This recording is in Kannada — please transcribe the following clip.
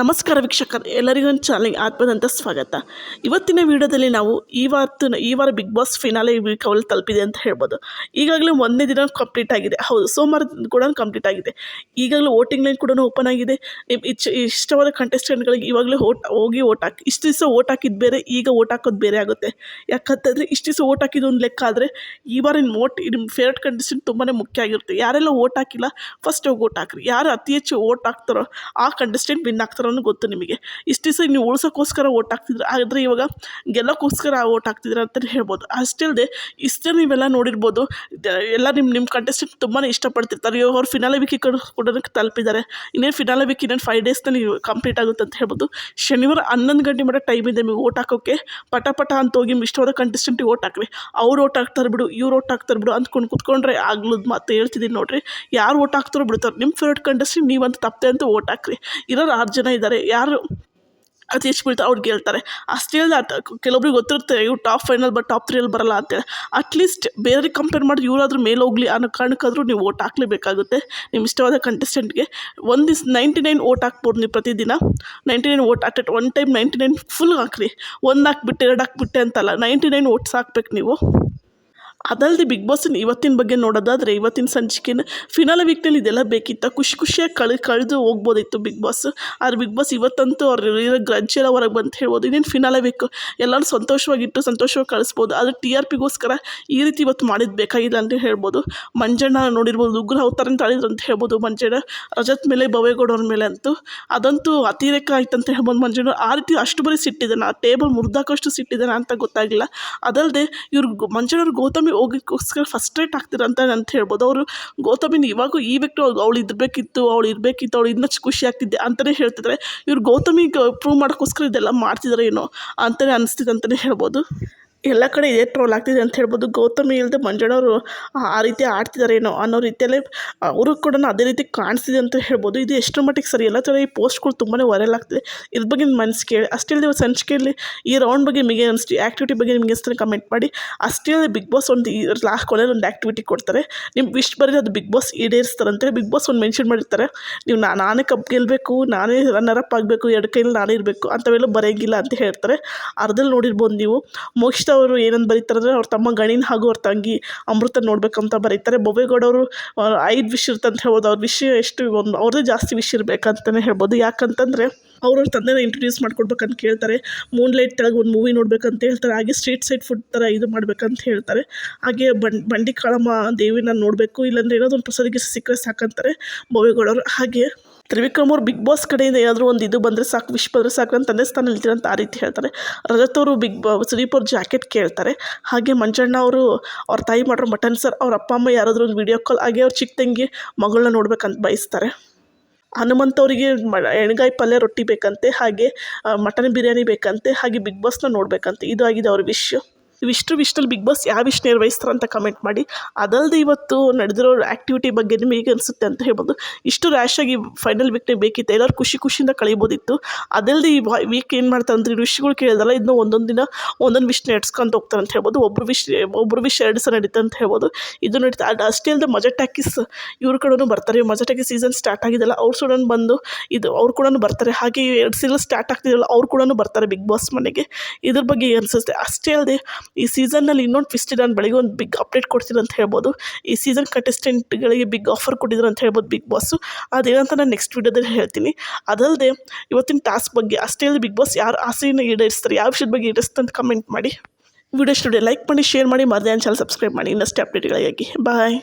ನಮಸ್ಕಾರ ವೀಕ್ಷಕರು, ಎಲ್ಲರಿಗೂ ಒಂದು ಆತ್ಮದಂತ ಸ್ವಾಗತ. ಇವತ್ತಿನ ವಿಡಿಯೋದಲ್ಲಿ ನಾವು ಈ ಇವತ್ತು ಈ ವಾರ ಬಿಗ್ ಬಾಸ್ ಫಿನಾಲೆ ವೀಕ್ ತಲುಪಿದೆ ಅಂತ ಹೇಳ್ಬೋದು. ಈಗಾಗಲೇ ಒಂದನೇ ದಿನ ಕಂಪ್ಲೀಟ್ ಆಗಿದೆ. ಹೌದು, ಸೋಮವಾರ ಕೂಡ ಕಂಪ್ಲೀಟ್ ಆಗಿದೆ. ಈಗಾಗಲೇ ವೋಟಿಂಗ್ ಲೈನ್ ಕೂಡ ಓಪನ್ ಆಗಿದೆ. ಇಚ್ಛೆ ಇಷ್ಟವಾದ ಕಂಟೆಸ್ಟೆಂಟ್ಗಳಿಗೆ ಇವಾಗಲೇ ಓಟ್ ಹೋಗಿ ಓಟ್ ಹಾಕಿ, ಇಷ್ಟು ದಿವಸ ಓಟ್ ಹಾಕಿದ್ದು ಬೇರೆ, ಈಗ ಓಟ್ ಹಾಕೋದು ಬೇರೆ ಆಗುತ್ತೆ. ಯಾಕಂತಂದರೆ ಇಷ್ಟು ದಿವಸ ಓಟ್ ಹಾಕಿದ್ದು ಒಂದು ಲೆಕ್ಕ ಆದರೆ ಈ ವಾರ ನಿಮ್ಮ ಓಟ್ ನಿಮ್ಮ ಫೇವ್ರೆಟ್ ಕಂಟೆಸ್ಟೆಂಟ್ ತುಂಬಾ ಮುಖ್ಯ ಆಗಿರುತ್ತೆ. ಯಾರೆಲ್ಲ ಓಟ್ ಹಾಕಿಲ್ಲ ಫಸ್ಟ್ ಹೋಗಿ ಓಟ್ ಹಾಕ್ರಿ. ಯಾರು ಅತಿ ಹೆಚ್ಚು ಓಟ್ ಹಾಕ್ತಾರೋ ಆ ಕಂಟೆಸ್ಟೆಂಟ್ ವಿನ್ ಆಗ್ತಾರೋ ಅನ್ನೋ ಗೊತ್ತು ನಿಮಗೆ. ಇಷ್ಟು ದಿವಸ ನೀವು ಉಳಿಸೋಕ್ಕೋಸ್ಕರ ಓಟ್ ಹಾಕ್ತಿದ್ರು, ಆದರೆ ಇವಾಗ ಗೆಲ್ಲೋಕ್ಕೋಸ್ಕರ ಓಟ್ ಹಾಕ್ತಿದ್ರು ಅಂತಲೇ ಹೇಳ್ಬೋದು. ಅಷ್ಟೇ ಇಷ್ಟೇ ನೀವೆಲ್ಲ ನೋಡಿರ್ಬೋದು ಎಲ್ಲ ನಿಮ್ಮ ನಿಮ್ಮ ಕಂಟೆಸ್ಟೆಂಟ್ ತುಂಬಾ ಇಷ್ಟಪಡ್ತಿರ್ತಾರೆ. ಇವಾಗ ಅವ್ರು ಫಿನಾಲೆ ವೀಕಿ ಕೂಡ ತಲುಪಿದ್ದಾರೆ. ಇನ್ನೇನು ಫಿನಾಲೆ ವೀಕ್ ಇನ್ನೇನು ಫೈವ್ ಡೇಸ್ನಲ್ಲಿ ಕಂಪ್ಲೀಟ್ ಆಗುತ್ತೆ ಅಂತ ಹೇಳ್ಬೋದು. ಶನಿವಾರ ಹನ್ನೊಂದು ಗಂಟೆ ಮಟ್ಟ ಟೈಮ್ ಇದೆ ನಿಮಗೆ ಓಟ್ ಹಾಕೋಕ್ಕೆ ಪಟ ಪಟ ಅಂತ ಹೋಗಿ ಇಷ್ಟವಾದ ಕಂಟೆಸ್ಟೆಂಟಿಗೆ ಓಟ್ ಹಾಕ್ರಿ. ಅವ್ರು ಓಟ್ ಹಾಕ್ತಾರೆ ಬಿಡು, ಇವ್ರು ಓಟ್ ಹಾಕ್ತಾರೆ ಬಿಡು ಅಂತ ಕೊಂಡು ಕುತ್ಕೊಂಡ್ರೆ ಆಗ್ಲದ್ ಮಾತು ಹೇಳ್ತಿದ್ದೀನಿ ನೋಡ್ರಿ. ಯಾರು ಓಟ್ ಹಾಕ್ತಾರೋ ಬಿಡ್ತಾರೆ. ನಿಮ್ಮ ಫೇವ್ರೇಟ್ ಕಂಟೆಸ್ಟೆಂಟ್ ನೀವಂತ ತಪ್ಪದೆ ಅಂತ ಓಟ್ ಹಾಕ್ರಿ. ಇರೋರು ಆರು ಜನ. ಇದ್ದಾರೆ, ಯಾರು ಅತಿ ಹೆಚ್ಚು ಬೀಳ್ತಾರೆ ಅವ್ರು ಗೆಲ್ತಾರೆ. ಅಷ್ಟೇ ಅಲ್ಲ ಕೆಲವೊಬ್ರಿಗೆ ಗೊತ್ತಿರುತ್ತೆ, ಇವ್ರು ಟಾಪ್ ಫೈನಲ್ ಬಟ್ ಟಾಪ್ ತ್ರೀಯಲ್ಲಿ ಬರಲ್ಲ ಅಂತೇಳಿ ಅಟ್ಲೀಸ್ಟ್ ಬೇರೆಯವ್ರಿಗೆ ಕಂಪೇರ್ ಮಾಡಿ ಇವರಾದ್ರೂ ಮೇಲೆ ಹೋಗಲಿ ಅನ್ನೋ ಕಾರಣಕ್ಕಾದರೂ ನೀವು ಓಟ್ ಹಾಕಲೇಬೇಕಾಗುತ್ತೆ. ನಿಮ್ಮ ಇಷ್ಟವಾದ ಕಂಟೆಸ್ಟೆಂಟ್ಗೆ ಒಂದು ದಿವ್ಸ ನೈಂಟಿ ನೈನ್ ಓಟ್ ಹಾಕ್ಬೋದು ನೀವು ಪ್ರತಿದಿನ. Ninety nine vote at one time ninety nine full ಹಾಕ್ರಿ. ಒಂದು ಹಾಕ್ಬಿಟ್ಟು, ಎರಡು ಹಾಕ್ಬಿಟ್ಟೆ ಅಂತಲ್ಲ ನೈಂಟಿ ನೈನ್ ಓಟ್ಸ್ ಹಾಕ್ಬೇಕು ನೀವು. ಅದಲ್ಲದೆ ಬಿಗ್ ಬಾಸಿನ ಇವತ್ತಿನ ಬಗ್ಗೆ ನೋಡೋದಾದರೆ ಇವತ್ತಿನ ಸಂಚಿಕೆನ ಫಿನಾಲ ವೀಕ್ನಲ್ಲಿ ಇದೆಲ್ಲ ಬೇಕಿತ್ತ. ಖುಷಿ ಖುಷಿಯಾಗಿ ಕಳೆ, ಕಳೆದು ಹೋಗ್ಬೋದಿತ್ತು ಬಿಗ್ ಬಾಸ್ ಆದರೆ ಬಿಗ್ ಬಾಸ್ ಇವತ್ತಂತೂ ಅವ್ರು ಇರೋ ಗ್ರಜ್ಜೆ ಎಲ್ಲ ಹೊರಗೆ ಬಂತ ಹೇಳ್ಬೋದು. ಇನ್ನೇನು ಫಿನಾಲ ವೀಕ್ ಎಲ್ಲರೂ ಸಂತೋಷವಾಗಿಟ್ಟು ಸಂತೋಷವಾಗಿ ಕಳಿಸ್ಬೋದು. ಆದರೆ ಟಿ ಆರ್ ಪಿಗೋಸ್ಕರ ಈ ರೀತಿ ಇವತ್ತು ಮಾಡಿದ್ದು ಬೇಕಾಗಿಲ್ಲ ಅಂತ ಹೇಳ್ಬೋದು. ಮಂಜಣ್ಣ ನೋಡಿರ್ಬೋದು ಉಗ್ರ ಅವತಾರ ಅಂತ ಆಡಿದ್ರು ಅಂತ ಹೇಳ್ಬೋದು ಮಂಜಣ್ಣ. ರಜತ್ ಮೇಲೆ ಭವೇಗೌಡವ್ರ ಮೇಲೆ ಅಂತೂ. ಅದಂತೂ ಅತಿರೇಕ ಆಯ್ತು ಅಂತ ಹೇಳ್ಬೋದು ಮಂಜಣ್ಣ. ಆ ರೀತಿ ಅಷ್ಟು ಬರೀ ಸಿಟ್ಟಿದ್ದಾನೆ ಆ ಟೇಬಲ್ ಮುರಿದಾಕಷ್ಟು ಸಿಟ್ಟಿದ್ದಾನೆ ಅಂತ ಗೊತ್ತಾಗಿಲ್ಲ. ಅದಲ್ಲದೆ ಇವ್ರು ಮಂಜಣ್ಣವ್ರು ಗೌತಮಿ ಹೋಗೋಕ್ಕೋಸ್ಕರ ಫಸ್ಟ್ ರೇಟ್ ಆಗ್ತಿರಂತ ಅಂತ ಹೇಳ್ಬೋದು. ಅವರು ಗೌತಮಿನ ಇವಾಗೂ ಈ ವ್ಯಕ್ತಿ ಅವಳು ಇರಬೇಕಿತ್ತು ಅವಳು ಇರಬೇಕಿತ್ತು, ಅವಳು ಇನ್ನಷ್ಟು ಖುಷಿ ಆಗ್ತಿದ್ದೆ ಅಂತಲೇ ಹೇಳ್ತಿದ್ದಾರೆ ಇವ್ರು ಗೌತಮಿಗೆ ಪ್ರೂವ್ ಮಾಡೋಕ್ಕೋಸ್ಕರ ಇದೆಲ್ಲ ಮಾಡ್ತಿದ್ದಾರೆ ಏನೋ ಅಂತಲೇ ಅನಿಸ್ತಿದೆ ಅಂತಲೇ ಹೇಳ್ಬೋದು. ಎಲ್ಲ ಕಡೆ ಇದೇ ಟ್ರೋಲ್ ಆಗ್ತಿದೆ ಅಂತ ಹೇಳ್ಬೋದು. ಗೌತಮಿ ಇಲ್ಲದೆ ಮಂಜಣ್ಣವರು ಆ ರೀತಿ ಆಡ್ತಿದ್ದಾರೇನೋ ಅನ್ನೋ ರೀತಿಯಲ್ಲೇ ಅವರು ಕೂಡ ಅದೇ ರೀತಿ ಕಾಣಿಸ್ತಿದೆ ಅಂತ ಹೇಳ್ಬೋದು. ಇದು ಎಷ್ಟರ ಮಟ್ಟಿಗೆ ಸರಿ. ಎಲ್ಲ ಥರ ಈ ಪೋಸ್ಟ್ಗಳು ತುಂಬಾ ವೈರಲ್ ಆಗ್ತಿದೆ. ಇದ್ರ ಬಗ್ಗೆ ನಿಮ್ಮ ಮನಸ್ಸು ಕೇಳಿ. ಅಷ್ಟೇ ನೀವು ಸಂಚಿಕೆಯಲ್ಲಿ ಈ ರೌಂಡ್ ಬಗ್ಗೆ ನಿಮಗೆ ಅನಿಸ್ತು ಆ್ಯಕ್ಟಿವಿಟಿ ಬಗ್ಗೆ ನಿಮಗೆ ಅನಿಸ್ತಾರೆ ಕಮೆಂಟ್ ಮಾಡಿ. ಅಷ್ಟೇ ಬಿಗ್ ಬಾಸ್ ಒಂದು ಲಾಸ್ಟ್ ಕೊನೆಯಲ್ಲಿ ಒಂದು ಆ್ಯಕ್ಟಿವಿಟಿ ಕೊಡ್ತಾರೆ. ನಿಮ್ಮ ವಿಶ್ ಬರೀ ಅದು ಬಿಗ್ ಬಾಸ್ ಈಡೇರಿಸ್ತಾರೆ ಅಂತೇಳಿ ಬಿಗ್ ಬಾಸ್ ಒಂದು ಮೆನ್ಷನ್ ಮಾಡಿರ್ತಾರೆ. ನೀವು ನಾ- ನಾನೇ ಕಪ್ ಗೆಲ್ಲಬೇಕು ನಾನೇ ರನ್ನರ್ ಅಪ್ ಆಗಬೇಕು ಎರಡು ಕೈಯಲ್ಲಿ ನಾನೇ ಇರಬೇಕು ಅಂಥವೆಲ್ಲ ಬರೆಯಂಗಿಲ್ಲ ಅಂತ ಹೇಳ್ತಾರೆ. ಅರ್ಧಲ್ಲಿ ನೋಡಿರ್ಬೋದು ನೀವು. ಮೋಕ್ಷಿತ ಅವರು ಏನಂತ ಬರೀತಾರೆ ಅಂದರೆ ಅವ್ರ ತಮ್ಮ ಗಣಿನ ಹಾಗೂ ಅವ್ರ ತಂಗಿ ಅಮೃತ ನೋಡಬೇಕಂತ ಬರೀತಾರೆ. ಬೊಬೇಗೌಡ ಅವರು ಐದು ವಿಷ್ ಇರ್ತಂತ ಹೇಳ್ಬೋದು. ಅವ್ರ ವಿಷಯ ಎಷ್ಟು ಒಂದು ಅವ್ರದ್ದೇ ಜಾಸ್ತಿ ವಿಷ್ ಇರಬೇಕಂತಲೇ ಹೇಳ್ಬೋದು. ಯಾಕಂತಂದರೆ ಅವ್ರವ್ರ ತಂದೆನ ಇಂಟ್ರೊಡ್ಯೂಸ್ ಮಾಡ್ಕೊಡ್ಬೇಕಂತ ಕೇಳ್ತಾರೆ. ಮೂನ್ ಲೈಟ್ ಕೆಳಗೆ ಒಂದು ಮೂವಿ ನೋಡ್ಬೇಕಂತ ಹೇಳ್ತಾರೆ. ಹಾಗೆ ಸ್ಟ್ರೀಟ್ ಸೈಡ್ ಫುಡ್ ಥರ ಇದು ಮಾಡ್ಬೇಕಂತ ಹೇಳ್ತಾರೆ. ಹಾಗೆ ಬಂಡ್, ಬಂಡಿ ಕಾಳಮ್ಮ ದೇವಿನ ನೋಡಬೇಕು. ಇಲ್ಲಾಂದ್ರೆ ಏನಾದರೂ ಒಂದು ಪ್ರಸಾದಿಗೆ ಸಿಕ್ಕರೆ ಸಾಕಂತಾರೆ ಬೊವೇಗೌಡವರು. ಹಾಗೆ ತ್ರಿವಿಕ್ರಮ್ ಅವ್ರು ಬಿಗ್ ಬಾಸ್ ಕಡೆಯಿಂದ ಏನಾದರೂ ಒಂದು ಇದು ಬಂದರೆ ಸಾಕು ವಿಶ್ ಬಂದರೆ ಸಾಕು ನನ್ನ ತಂದೆ ಸ್ಥಾನ ನಿಲ್ತೀನಿ ಅಂತ ಆ ರೀತಿ ಹೇಳ್ತಾರೆ. ರಜತ್ ಅವರು ಬಿಗ್ ಬಾ ಸುದೀಪ್ ಅವ್ರ ಜಾಕೆಟ್ ಕೇಳ್ತಾರೆ. ಹಾಗೆ ಮಂಜಣ್ಣ ಅವರು ಅವ್ರ ತಾಯಿ ಮಾಡಿರೋ ಮಟನ್ ಸರ್ ಅವ್ರ ಅಪ್ಪ, ಅಮ್ಮ ಯಾರಾದರೂ ಒಂದು ವಿಡಿಯೋ ಕಾಲ್ ಹಾಗೆ ಅವ್ರು ಚಿಕ್ಕ ತಂಗಿ ಮಗಳನ್ನ ನೋಡ್ಬೇಕಂತ ಬಯಸ್ತಾರೆ. ಹನುಮಂತ ಅವರಿಗೆ ಮ, ಎಣ್ಗಾಯಿ ಪಲ್ಯ ರೊಟ್ಟಿ ಬೇಕಂತೆ, ಹಾಗೆ ಮಟನ್ ಬಿರಿಯಾನಿ ಬೇಕಂತೆ, ಹಾಗೆ ಬಿಗ್ ಬಾಸ್ನ ನೋಡಬೇಕಂತೆ. ಇದು ಆಗಿದೆ ಅವ್ರ ವಿಶ್ ಇವಿಷ್ಟು ವಿಷ್ಟಲ್ಲಿ ಬಿಗ್ ಬಾಸ್ ಯಾವ ವಿಶ್ ನಿರ್ವಹಿಸ್ತಾರೆ ಅಂತ ಕಮೆಂಟ್ ಮಾಡಿ. ಅದಲ್ಲದೆ ಇವತ್ತು ನಡೆದಿರೋ ಆ್ಯಕ್ಟಿವಿಟಿ ಬಗ್ಗೆ ನಿಮಗೆ ಅನಿಸುತ್ತೆ ಅಂತ ಹೇಳ್ಬೋದು. ಇಷ್ಟು ರ್ಯಾಶಾಗಿ ಫೈನಲ್ ವೀಕ್ನೇ ಬೇಕಿತ್ತು. ಎಲ್ಲರೂ ಖುಷಿ ಖುಷಿಯಿಂದ ಕಳಿಬೋದಿತ್ತು. ಅದಲ್ಲದೆ ಈ ವೀಕ್ ಏನು ಮಾಡ್ತಾರೆ ಅಂದರೆ ವಿಷ್ಗಳು ಕೇಳಿದಲ್ಲ ಇದನ್ನ ಒಂದೊಂದು ದಿನ ಒಂದೊಂದು ವಿಷ್ ನಡ್ಸ್ಕೊಂತ ಹೋಗ್ತಾರೆ ಅಂತ ಹೇಳ್ಬೋದು. ಒಬ್ಬರು ವಿಷ್ ಒಬ್ಬರು ವಿಷ್ ಎರಡು ಸಹ ನಡೀತಾ ಅಂತ ಹೇಳ್ಬೋದು. ಇದು ನಡೀತಾ, ಅದು ಅಷ್ಟೇ ಅಲ್ಲದೆ ಮಜಾ ಟ್ಯಾಕಿಸ್ ಇವ್ರ ಕಡೆನೂ ಬರ್ತಾರೆ. ಮಜಾ ಟ್ಯಾಕಿಸ್ ಸೀಸನ್ ಸ್ಟಾರ್ಟ್ ಆಗಿದೆಲ್ಲ ಅವ್ರು ಕೂಡ ಬಂದು ಇದು ಅವ್ರು ಕೂಡ ಬರ್ತಾರೆ. ಹಾಗೆ ಎರಡು ಸೀಸನ್ ಸ್ಟಾರ್ಟ್ ಆಗ್ತಿದೆಯಲ್ಲ ಅವ್ರು ಕೂಡ ಬರ್ತಾರೆ ಬಿಗ್ ಬಾಸ್ ಮನೆಗೆ. ಇದ್ರ ಬಗ್ಗೆ ಅನಿಸುತ್ತೆ? ಅಷ್ಟೇ ಅಲ್ಲದೆ ಈ ಸೀಸನ್ನಲ್ಲಿ ಇನ್ನೊಂದು ಟ್ವಿಸ್ಟ್ ಇದೆ ನಾನು ಬೆಳಗ್ಗೆ ಒಂದು ಬಿಗ್ ಅಪ್ಡೇಟ್ ಕೊಡ್ತೀನಿ ಅಂತ ಹೇಳ್ಬೋದು. ಈ ಸೀಸನ್ ಕಂಟೆಸ್ಟೆಂಟ್ಗಳಿಗೆ ಬಿಗ್ ಆಫರ್ ಕೊಟ್ಟಿದ್ರು ಅಂತ ಹೇಳ್ಬೋದು ಬಿಗ್ ಬಾಸು ಅದೇನಂತ ನಾನು ನೆಕ್ಸ್ಟ್ ವೀಡಿಯೋದಲ್ಲಿ ಹೇಳ್ತೀನಿ. ಅದಲ್ಲದೆ ಇವತ್ತಿನ ಟಾಸ್ಕ್ ಬಗ್ಗೆ ಅಷ್ಟೇ ಅಲ್ಲಿ ಬಿಗ್ ಬಾಸ್ ಯಾರು ಆಸೆಯನ್ನು ಈಡೇರಿಸ್ತಾರೆ, ಯಾವ ವಿಷಯದ ಬಗ್ಗೆ ಈಡೇರಿಸ್ತಾರೆ ಅಂತ ಕಮೆಂಟ್ ಮಾಡಿ. ವಿಡಿಯೋ ಸ್ಟುಡಿಯೋ ಲೈಕ್ ಮಾಡಿ ಶೇರ್ ಮಾಡಿ, ಮರದೇ ಚಾನಲ್ ಸಬ್ಸ್ಕ್ರೈಬ್ ಮಾಡಿ. ಇನ್ನಷ್ಟು ಅಪ್ಡೇಟ್ಗಳಿಗಾಗಿ ಬಾಯ್